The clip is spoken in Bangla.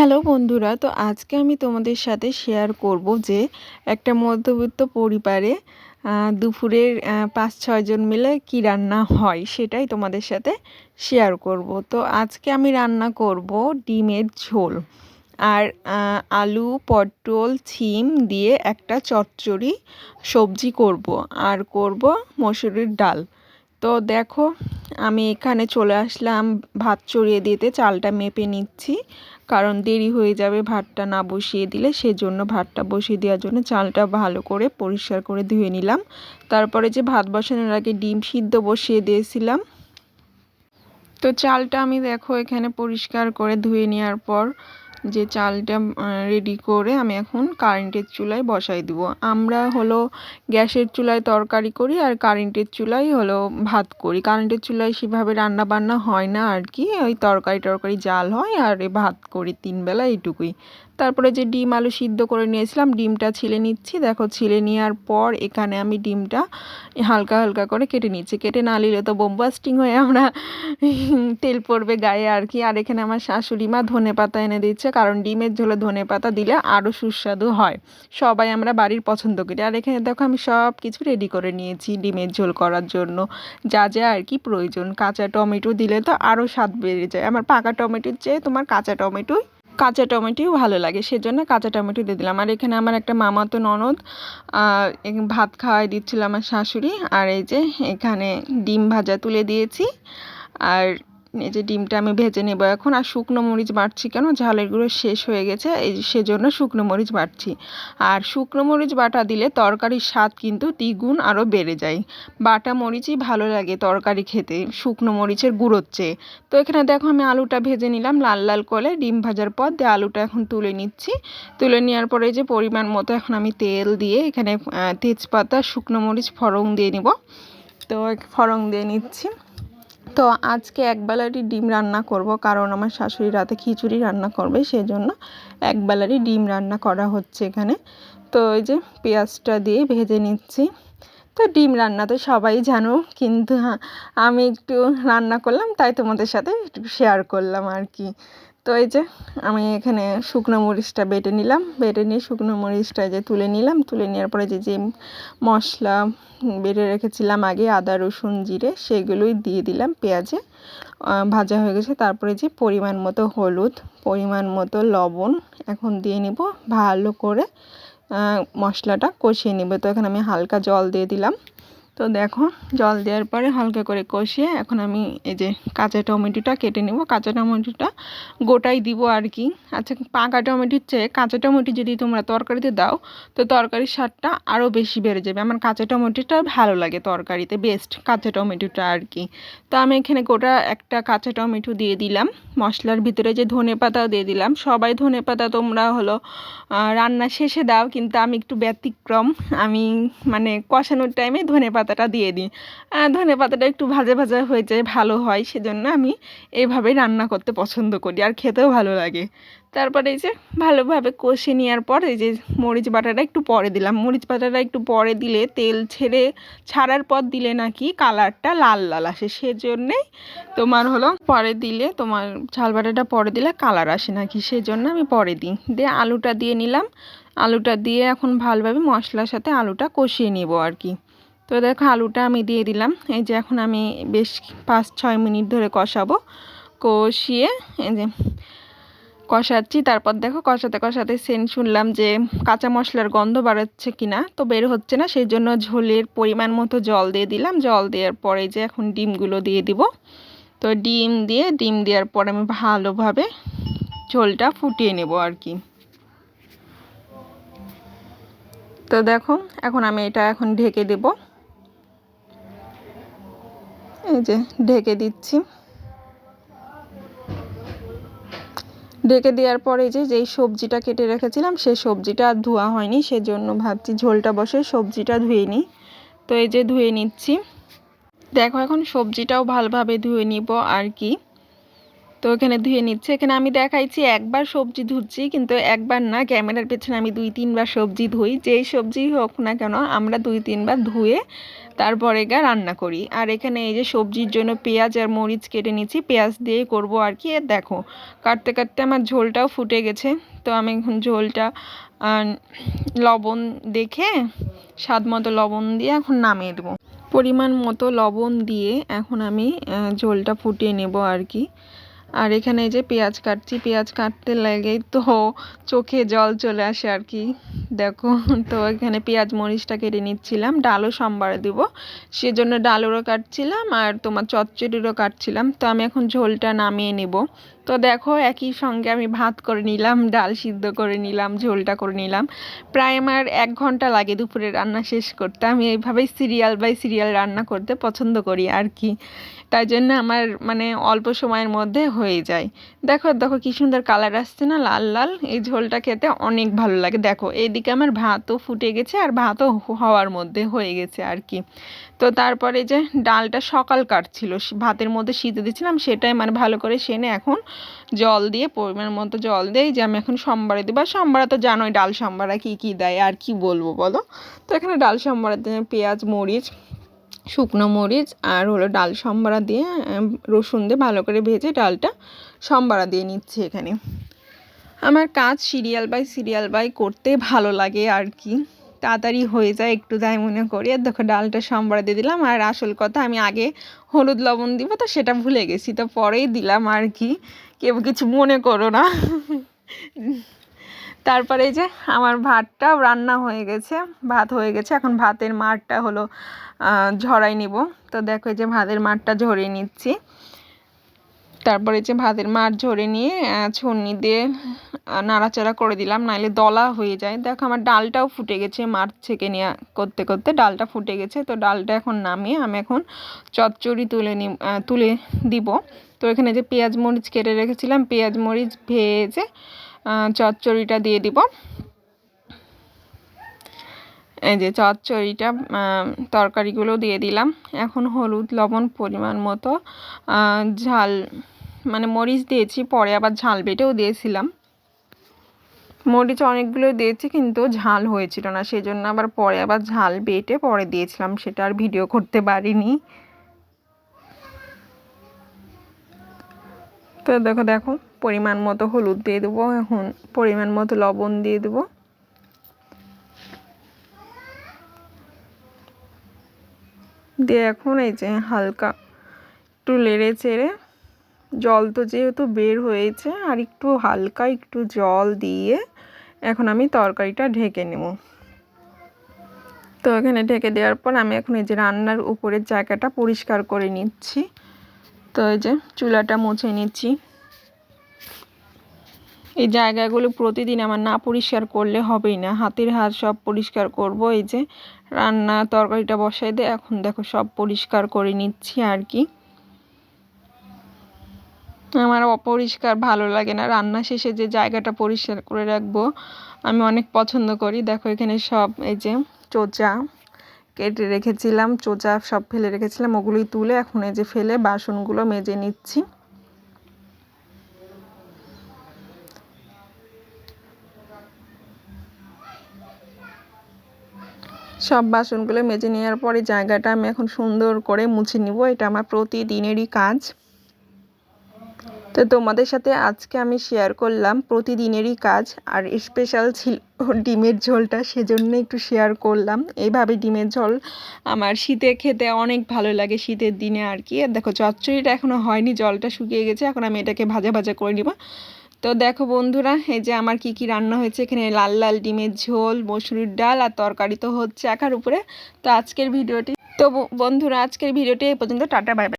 হ্যালো বন্ধুরা, তো আজকে আমি তোমাদের সাথে শেয়ার করব যে একটা মধ্যবিত্ত পরিবারে দুপুরের পাঁচ ছয়জন মিলে কি রান্না হয় সেটাই তোমাদের সাথে শেয়ার করব। তো আজকে আমি রান্না করব ডিমের ঝোল আর আলু, পটল, ছিম দিয়ে একটা চচ্চড়ি সবজি করব আর করব মসুরির ডাল। তো দেখো, আমি এখানে চলে আসলাম, ভাত চড়িয়ে দিতে, চালটা মেপে নিচ্ছি। কারণ দেরি হয়ে যাবে ভাতটা না বসিয়ে দিলে, সেজন্য ভাতটা বসিয়ে দেওয়ার জন্য চালটা ভালো করে পরিষ্কার করে ধুয়ে নিলাম। তারপরে যে ভাত বসানোর আগে ডিম সিদ্ধ বসিয়ে দিয়েছিলাম। তো চালটা আমি দেখো এখানে পরিষ্কার করে ধুয়ে নেওয়ার পর যে চালটা রেডি করে আমি এখন কারেন্টের চুলায় বসাই দিব। আমরা হলো গ্যাসের চুলায় তরকারি করি আর কারেন্টের চুলাই হলো ভাত করি। কারেন্টের চুলায় সেভাবে রান্না বান্না হয় না আর কি। ওই তরকারি টরকারি জাল হয় আর ভাত করি তিন বেলা এইটুকুই। তারপরে যে ডিম আলু সিদ্ধ করে নিয়েছিলাম, ডিমটা ছিলে নিচ্ছি। দেখো, ছিলে নেওয়ার পর এখানে আমি ডিমটা হালকা হালকা করে কেটে নিচ্ছি। কেটে না নিলে তো বোমবাস্টিং হয়ে আমরা তেল পড়বে গায়ে আর কি। আর এখানে আমার শাশুড়ি মা ধনে পাতা এনে দিচ্ছে, কারণ ডিমের ঝোলে ধনে পাতা দিলে আরও সুস্বাদু হয়। সবাই আমরা বাড়ির পছন্দ করি। আর এখানে দেখো, আমি সব কিছু রেডি করে নিয়েছি ডিমের ঝোল করার জন্য। যা যা আর কি প্রয়োজন। কাঁচা টমেটো দিলে তো আরও স্বাদ বেড়ে যায়। আমার পাকা টমেটোর চেয়ে তোমার কাঁচা টমেটোই কাঁচা টমেটোও ভালো লাগে, সেজন্য কাঁচা টমেটো দিয়ে দিলাম। আর এখানে আমার একটা মামাতো ননদ ভাত খাওয়াই দিচ্ছিল আমার শাশুড়ি। আর এই যে এখানে ডিম ভাজা তুলে দিয়েছি। আর এই যে ডিমটা আমি ভেজে নেব এখন, আর শুকনো মরিচ বাটছি কেন? ঝালের গুঁড়ো শেষ হয়ে গেছে, এই সেজন্য শুকনো মরিচ বাটছি। আর শুকনো মরিচ বাটা দিলে তরকারির স্বাদ কিন্তু দ্বিগুণ আরও বেড়ে যায়। বাটা মরিচই ভালো লাগে তরকারি খেতে, শুকনো মরিচের গুঁড়োর চেয়ে। তো এখানে দেখো আমি আলুটা ভেজে নিলাম লাল লাল করে ডিম ভাজার পর দিয়ে আলুটা এখন তুলে নিচ্ছি। তুলে নেওয়ার পরে যে পরিমাণ মতো এখন আমি তেল দিয়ে এখানে তেজপাতা, শুকনো মরিচ ফড়ং দিয়ে নিব। তো ফড়ং দিয়ে নিচ্ছি। তো আজকে একবেলারই ডিম রান্না করব, কারণ আমার শাশুড়ি রাতে খিচুড়ি রান্না করবে সেই জন্য একবেলারই ডিম রান্না করা হচ্ছে এখানে। তো ওই যে পেঁয়াজটা দিয়ে ভেজে নিচ্ছি। তো ডিম রান্না তো সবাই জানো, কিন্তু আমি একটু রান্না করলাম, তাই তোমাদের সাথে একটু শেয়ার করলাম আর কি। তো এই যে আমি এখানে শুকনো মরিচটা বেটে নিলাম। বেটে নিয়ে শুকনো মরিচটা যে তুলে নিলাম। তুলে নেওয়ার পরে যে যে মশলা বেটে রেখেছিলাম আগে আদা, রসুন, জিরে সেগুলোই দিয়ে দিলাম পেঁয়াজে। ভাজা হয়ে গেছে। তারপরে যে পরিমাণ মতো হলুদ, পরিমাণ মতো লবণ এখন দিয়ে নিব। ভালো করে মশলাটা কষিয়ে নেব। তো এখানে আমি হালকা জল দিয়ে দিলাম। তো দেখো, জল দেওয়ার পরে হালকা করে কষিয়ে এখন আমি এই যে কাঁচা টমেটোটা কেটে নেব। কাঁচা টমেটোটা গোটাই দিব আর কি। আচ্ছা পাকা টমেটোর চেয়ে কাঁচা টমেটো যদি তোমরা তরকারিতে দাও, তো তরকারির স্বাদটা আরও বেশি বেড়ে যাবে। আমার কাঁচা টমেটোটা ভালো লাগে তরকারিতে বেস্ট কাঁচা টমেটোটা আর কি। তো আমি এখানে গোটা একটা কাঁচা টমেটো দিয়ে দিলাম। মশলার ভিতরে যে ধনে পাতাও দিয়ে দিলাম। সবাই ধনে পাতা তোমরা হলো রান্না শেষে দাও, কিন্তু আমি একটু ব্যতিক্রম। আমি মানে কষানোর টাইমে ধনে পাতাটা দিয়ে দিই। ধনে পাতাটা একটু ভাজা ভাজা হয়ে যায়, ভালো হয়, সেজন্য আমি এইভাবেই রান্না করতে পছন্দ করি আর খেতেও ভালো লাগে। তারপরে এই যে ভালোভাবে কষে নেওয়ার পর এই যে মরিচ বাটাটা একটু পরে দিলাম। মরিচ বাটাটা একটু পরে দিলে তেল ছেড়ে ছাড়ার পর দিলে নাকি কালারটা লাল লাল আসে। সেজন্যেই তোমার হলো পরে দিলে তোমার ঝাল বাটাটা পরে দিলে কালার আসে নাকি, সেজন্য আমি পরে দিই। দিয়ে আলুটা দিয়ে নিলাম। আলুটা দিয়ে এখন ভালোভাবে মশলার সাথে আলুটা কষিয়ে নেব আর কি। তো দেখো আলুটা আমি দিয়ে দিলাম। এই যে এখন আমি বেশ পাঁচ, ছয় মিনিট ধরে কষাবো। কষিয়ে এই যে কষাচ্ছি। তারপর দেখো কষাতে কষাতে সেন শুনলাম যে কাঁচা মশলার গন্ধ বাড়াচ্ছে কিনা, তো বের হচ্ছে না। সেই জন্য ঝোলের পরিমাণ মতো জল দিয়ে দিলাম। জল দেওয়ার পরে যে এখন ডিমগুলো দিয়ে দিব। তো ডিম দিয়ে, ডিম দেওয়ার পর আমি ভালোভাবে ঝোলটা ফুটিয়ে নেব আর কি। তো দেখো, এখন আমি এটা এখন ঢেকে দেব। যে ঢেকে দিচ্ছি। ঢেকে দেওয়ার পরে যে, যেই সবজিটা কেটে রেখেছিলাম, সেই সবজিটা আর ধোয়া হয়নি, সেজন্য ভাবছি ঝোলটা বসে সবজিটা ধুয়ে নিই। তো এই যে ধুয়ে নিচ্ছি। দেখো এখন সবজিটাও ভালোভাবে ধুয়ে নিব আর কি। তো এখানে ধুয়ে নিচ্ছে। এখানে আমি দেখাইছি একবার সবজি ধুচ্ছি, কিন্তু একবার না, ক্যামেরার পেছনে আমি দুই তিনবার সবজি ধুই। যেই সবজি হোক না কেন, আমরা দুই তিনবার ধুয়ে তারপরে গা রান্না করি। আর এখানে এই যে সবজির জন্য পেঁয়াজ আর মরিচ কেটে নিচ্ছি পেঁয়াজ দিয়ে করব আর কি। দেখো, কাটতে কাটতে আমার ঝোলটাও ফুটে গেছে। তো আমি এখন ঝোলটা লবণ দেখে, স্বাদ মতো লবণ দিয়ে এখন নামিয়ে দেবো। পরিমাণ মতো লবণ দিয়ে এখন আমি ঝোলটা ফুটিয়ে নেব আর কি। আর এখানে যে পেঁয়াজ কাটছি, পেঁয়াজ কাটতে লাগেই তো চোখে জল চলে আসে আর কি। দেখো, তো এখানে পেঁয়াজ মরিচটা কেটে নিচ্ছিলাম, ডালও সম্বারে দিব। সেজন্য ডালেরও কাটছিলাম আর তোমার চচ্চড়িরও কাটছিলাম। তো আমি এখন ঝোলটা নামিয়ে নেব। তো দেখো, একই সঙ্গে আমি ভাত করে নিলাম, ডাল সিদ্ধ করে নিলাম, ঝোলটা করে নিলাম। প্রায় আমার এক ঘণ্টা লাগে দুপুরে রান্না শেষ করতে। আমি এইভাবেই সিরিয়াল বাই সিরিয়াল রান্না করতে পছন্দ করি আর কি। তাই জন্য আমার মানে অল্প সময়ের মধ্যে হয়ে যায়। দেখো দেখো কী সুন্দর কালার আসছে না, লাল লাল। এই ঝোলটা খেতে অনেক ভালো লাগে। দেখো, এইদিকে আমার ভাতও ফুটে গেছে আর ভাতও হওয়ার মধ্যে হয়ে গেছে আর কি। তো তারপরে যে ডালটা সকাল কাটছিল ভাতের মধ্যে সিদ্ধ দিচ্ছিলাম সেটাই মানে ভালো করে সেনে এখন জল দিয়ে, পরিমাণ মতো জল দেয় যে আমি এখন সোমবারে দিই বা সোমবারে তো জানোই ডাল সোমবারে কী কী দেয় আর কি বলব বলো? তো এখানে ডাল সোমবারে পেঁয়াজ, মরিচ শুকনো মরিচ আর হলো ডাল সম্বারা দিয়ে রসুন দিয়ে ভালো করে ভেজে ডালটা সম্বরা দিয়ে নিচ্ছি এখানে। আমার কাজ সিরিয়াল বাই সিরিয়াল বাই করতে ভালো লাগে আর কি। তাড়াতাড়ি হয়ে যায় একটু তাই মনে করি। আর দেখো, ডালটা সম্বারা দিয়ে দিলাম। আর আসল কথা, আমি আগে হলুদ লবণ দিব তো সেটা ভুলে গেছি, তো পরেই দিলাম আর কি। কেউ কিছু মনে করো না। তারপরে এই যে আমার ভাতটাও রান্না হয়ে গেছে, ভাত হয়ে গেছে। এখন ভাতের মারটা হলো ঝরাই নিব। তো দেখো যে ভাতের মারটা ঝরিয়ে নিচ্ছি। তারপরে যে ভাতের মার ঝরে নিয়ে ছন্নি দিয়ে নাড়াচাড়া করে দিলাম, নাহলে দলা হয়ে যায়। দেখো আমার ডালটাও ফুটে গেছে, মার থেকে নেওয়া করতে করতে ডালটা ফুটে গেছে। তো ডালটা এখন নামিয়ে আমি এখন চচ্চড়ি তুলে নি তুলে দিব। তো এখানে যে পেঁয়াজ মরিচ কেটে রেখেছিলাম, পেঁয়াজ মরিচ ভেজে চচ্চড়িটা দিয়ে দিব। এই যে চচ্চড়িটা তরকারিগুলো দিয়ে দিলাম। এখন হলুদ লবণ পরিমাণ মতো ঝাল মানে মরিচ দিয়েছি, পরে আবার ঝাল বেটেও দিয়েছিলাম। মরিচ অনেকগুলো দিয়েছি, কিন্তু ঝাল হয়েছিল না সেই জন্য আবার পরে আবার ঝাল বেটে পরে দিয়েছিলাম, সেটা আর ভিডিও করতে পারিনি। তো দেখো দেখো, পরিমাণ মতো হলুদ দিয়ে দেবো এখন। পরিমাণ মতো লবণ দিয়ে দেবো। দিয়ে এখন এই যে হালকা একটু লেড়ে চেড়ে জল তো যেহেতু বের হয়েছে, আর একটু হালকা একটু জল দিয়ে এখন আমি তরকারিটা ঢেকে নেব। তো এখানে ঢেকে দেওয়ার পর আমি এখন এই যে রান্নার উপরের জায়গাটা পরিষ্কার করে নিচ্ছি। তো এই যে চুলাটা মুছে নিচ্ছি। এই জায়গাগুলো প্রতিদিন আমার না পরিষ্কার করলে হবেই না। হাতের হাত সব পরিষ্কার করব। এই যে রান্না তরকারিটা বসাই দিয়ে এখন দেখো সব পরিষ্কার করে নিচ্ছি আর কি। আমার অপরিষ্কার ভালো লাগে না। রান্না শেষে যে জায়গাটা পরিষ্কার করে রাখব, আমি অনেক পছন্দ করি। দেখো এখানে সব এই যে চোচা কেটে রেখেছিলাম, চোচা সব ফেলে রেখেছিলাম, ওগুলোই তুলে এখন এই যে ফেলে বাসনগুলো মেজে নিচ্ছি। সব বাসনগুলো মেজে নেওয়ার পরে জায়গাটা আমি এখন সুন্দর করে মুছে নিব, এটা আমার প্রতিদিনেরই কাজ। তো তোমাদের সাথে আজকে আমি শেয়ার করলাম প্রতিদিনেরই কাজ আর স্পেশাল ছিল ডিমের ঝোলটা সেজন্য একটু শেয়ার করলাম। এইভাবে ডিমের ঝোল আমার শীতে খেতে অনেক ভালো লাগে শীতের দিনে আর কি। আর দেখো চচ্চড়িটা এখনও হয়নি, জলটা শুকিয়ে গেছে, এখন আমি এটাকে ভাজা ভাজা করে নিব। তো দেখো বন্ধুরা, এই যে আমার কি কি রান্না হয়েছে, এখানে লাল লাল ডিমের ঝোল, মসুরির ডাল আর তরকারি তো হচ্ছে একার উপরে। তো আজকের ভিডিওটি, তো বন্ধুরা আজকের ভিডিওটি এই পর্যন্ত, টাটা বাই